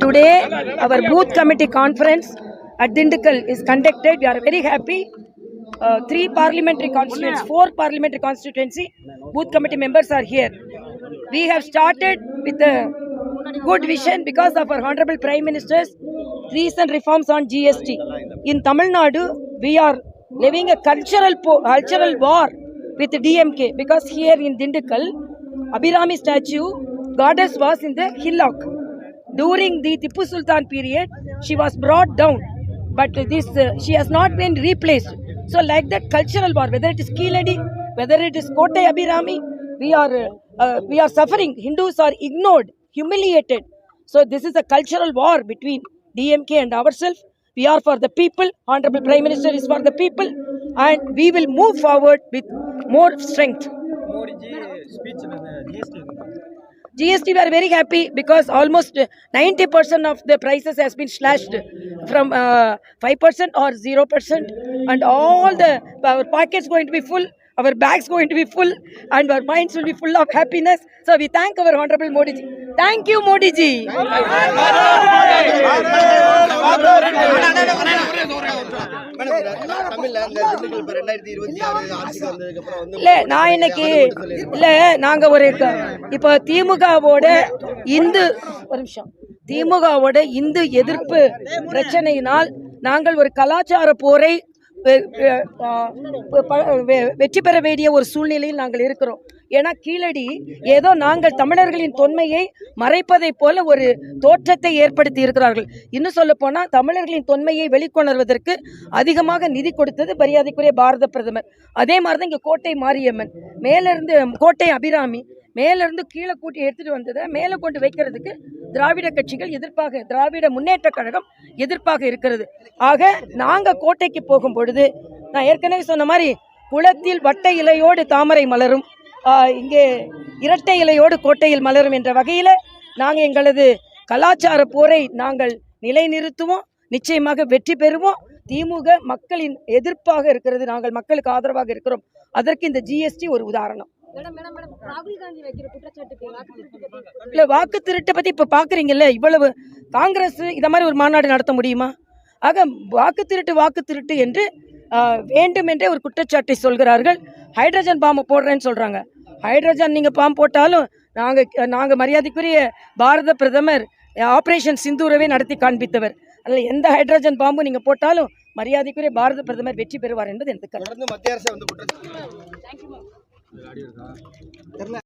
Today, our booth committee conference at Dindigul is conducted. We are very happy. Uh, three parliamentary constituencies, four parliamentary constituency booth committee members are here. We have started with a good vision because of our honorable prime minister's recent reforms on GST. In Tamil Nadu, we are living a cultural cultural war with DMK because here in Dindigul, Abhirami statue goddess was in the hillock. During the Tipu Sultan period, she was brought down, but this uh, she has not been replaced. So, like that cultural war, whether it is Keeladi, whether it is Kotte Abhirami, we are uh, uh, we are suffering. Hindus are ignored, humiliated. So, this is a cultural war between DMK and ourselves. We are for the people. Honorable Prime Minister is for the people, and we will move forward with more strength. GST we are very happy because almost 90% of the prices has been slashed from uh, 5% or 0% and all the our pockets going to be full our bags going to be full and our minds will be full of happiness. So we thank our Honorable Modi ji. Thank you Modi ji. Thank you. இல்ல நான் இன்னைக்கு இல்ல நாங்க ஒரு க- இப்ப திமுகவோட இந்து ஒரு நிமிஷம். திமுகவோட இந்து எதிர்ப்பு பிரச்சனையினால் நாங்கள் ஒரு கலாச்சார போரை வெற்றி பெற வேண்டிய ஒரு சூழ்நிலையில் நாங்கள் இருக்கிறோம். ஏன்னா கீழடி ஏதோ நாங்கள் தமிழர்களின் தொன்மையை மறைப்பதைப் போல ஒரு தோற்றத்தை ஏற்படுத்தி இருக்கிறார்கள். இன்னும் சொல்ல போனால் தமிழர்களின் தொன்மையை வெளிக்கொணர்வதற்கு அதிகமாக நிதி கொடுத்தது மரியாதைக்குரிய பாரத பிரதமர். அதே மாதிரி தான் இங்கே கோட்டை மாரியம்மன். மேலிருந்து கோட்டை அபிராமி மேலிருந்து கீழே கூட்டி எடுத்துகிட்டு வந்ததை மேலே கொண்டு வைக்கிறதுக்கு திராவிட கட்சிகள் எதிர்ப்பாக திராவிட முன்னேற்ற கழகம் எதிர்ப்பாக இருக்கிறது. ஆக நாங்கள் கோட்டைக்கு போகும் பொழுது நான் ஏற்கனவே சொன்ன மாதிரி குளத்தில் வட்ட இலையோடு தாமரை மலரும் இங்கே இரட்டை இலையோடு கோட்டையில் மலரும் என்ற வகையில் நாங்கள் எங்களது கலாச்சார போரை நாங்கள் நிலைநிறுத்துவோம் நிச்சயமாக வெற்றி பெறுவோம். திமுக மக்களின் எதிர்ப்பாக இருக்கிறது நாங்கள் மக்களுக்கு ஆதரவாக இருக்கிறோம். அதற்கு இந்த ஜிஎஸ்டி ஒரு உதாரணம். வாக்கு திருட்டு பத்தி இல்லை வாக்கு திருட்டை பற்றி இப்போ பார்க்குறீங்கல்ல இவ்வளவு காங்கிரஸ் இதை மாதிரி ஒரு மாநாடு நடத்த முடியுமா? ஆக வாக்கு திருட்டு வாக்கு திருட்டு என்று ஆஹ், வேண்டுமென்றே ஒரு குற்றச்சாட்டை சொல்கிறார்கள். ஹைட்ரஜன் பாம்பு போடுறேன்னு சொல்கிறாங்க ஹைட்ரஜன் நீங்கள் பாம்பு போட்டாலும் நாங்கள் நாங்கள் மரியாதைக்குரிய பாரத பிரதமர் ஆப்ரேஷன் சிந்தூரவே நடத்தி காண்பித்தவர். அதில் எந்த ஹைட்ரஜன் பாம்பு நீங்கள் போட்டாலும் மரியாதைக்குரிய பாரத பிரதமர் வெற்றி பெறுவார் என்பது எனக்கு கருத்து. தொடர்ந்து மத்திய அரசு வந்து தெரியல